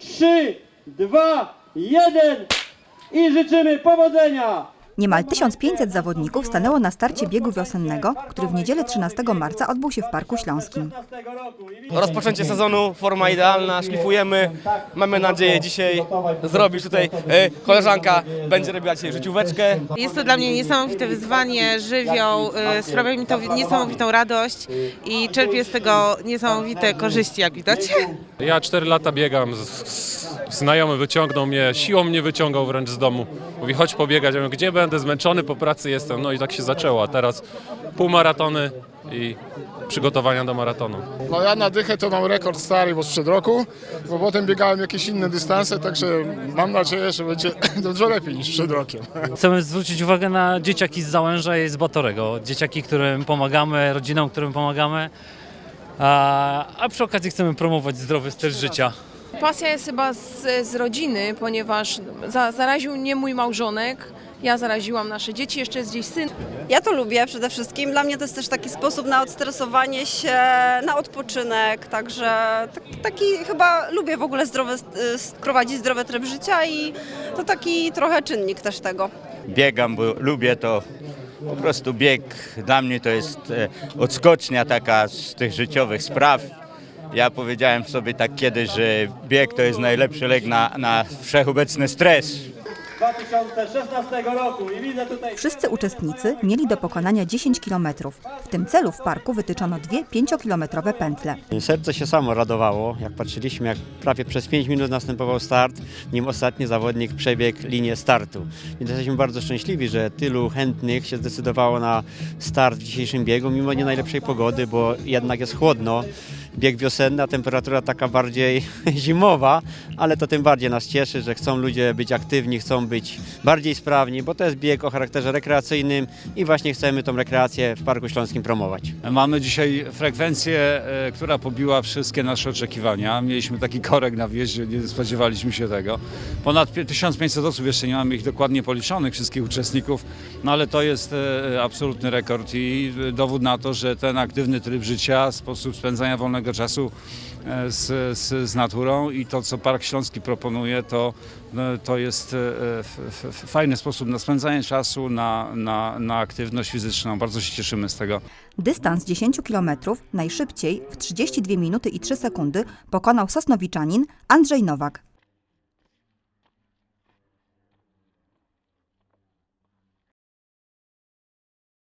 3, 2, 1 i życzymy powodzenia! Niemal 1500 zawodników stanęło na starcie biegu wiosennego, który w niedzielę 13 marca odbył się w Parku Śląskim. 15 roku i Rozpoczęcie sezonu, forma idealna, szlifujemy. Mamy nadzieję dzisiaj zrobić tutaj, e, koleżanka będzie robiła dzisiaj życióweczkę. Jest to dla mnie niesamowite wyzwanie, żywioł, y, sprawia mi to niesamowitą radość i czerpię z tego niesamowite korzyści, jak widać. Ja 4 lata biegam, z, z, znajomy wyciągnął mnie, siłą mnie wyciągał wręcz z domu. Mówi chodź pobiegać, ja mówię, gdzie będę, zmęczony po pracy jestem. No i tak się zaczęło, a teraz półmaratony i przygotowania do maratonu. No ja na dychę to mam rekord stary, bo sprzed roku, bo potem biegałem jakieś inne dystanse, także mam nadzieję, że będzie dużo lepiej niż przed rokiem. Chcemy zwrócić uwagę na dzieciaki z Załęża i z Batorego. Dzieciaki, którym pomagamy, rodzinom, którym pomagamy. A, a przy okazji chcemy promować zdrowy styl życia. Pasja jest chyba z, z rodziny, ponieważ za, zaraził mnie mój małżonek, ja zaraziłam nasze dzieci, jeszcze jest gdzieś syn. Ja to lubię przede wszystkim. Dla mnie to jest też taki sposób na odstresowanie się, na odpoczynek, także tak, taki chyba lubię w ogóle zdrowy, prowadzić zdrowy tryb życia i to taki trochę czynnik też tego. biegam, bo lubię to. Po prostu bieg dla mnie to jest e, odskocznia taka z tych życiowych spraw. Ja powiedziałem sobie tak kiedyś, że bieg to jest najlepszy lek na, na wszechobecny stres. 2016 roku i widzę tutaj... Wszyscy uczestnicy mieli do pokonania 10 km. W tym celu w parku wytyczono dwie 5-kilometrowe pętle. Serce się samo radowało, jak patrzyliśmy, jak prawie przez 5 minut następował start, nim ostatni zawodnik przebiegł linię startu. Więc jesteśmy bardzo szczęśliwi, że tylu chętnych się zdecydowało na start w dzisiejszym biegu, mimo nie najlepszej pogody, bo jednak jest chłodno. Bieg wiosenny, a temperatura taka bardziej zimowa, ale to tym bardziej nas cieszy, że chcą ludzie być aktywni, chcą być bardziej sprawni, bo to jest bieg o charakterze rekreacyjnym i właśnie chcemy tą rekreację w Parku Śląskim promować. Mamy dzisiaj frekwencję, e, która pobiła wszystkie nasze oczekiwania. Mieliśmy taki korek na wjeździe, nie spodziewaliśmy się tego. Ponad pie- 1500 osób, jeszcze nie mamy ich dokładnie policzonych, wszystkich uczestników, no ale to jest e, absolutny rekord i e, dowód na to, że ten aktywny tryb życia, sposób spędzania wolnego czasu e, z, z, z naturą i to, co Park Śląski proponuje, to, e, to jest e, fajny sposób na spędzanie czasu, na, na, na aktywność fizyczną. Bardzo się cieszymy z tego. Dystans 10 km najszybciej w 32 minuty i 3 sekundy pokonał Sosnowiczanin Andrzej Nowak.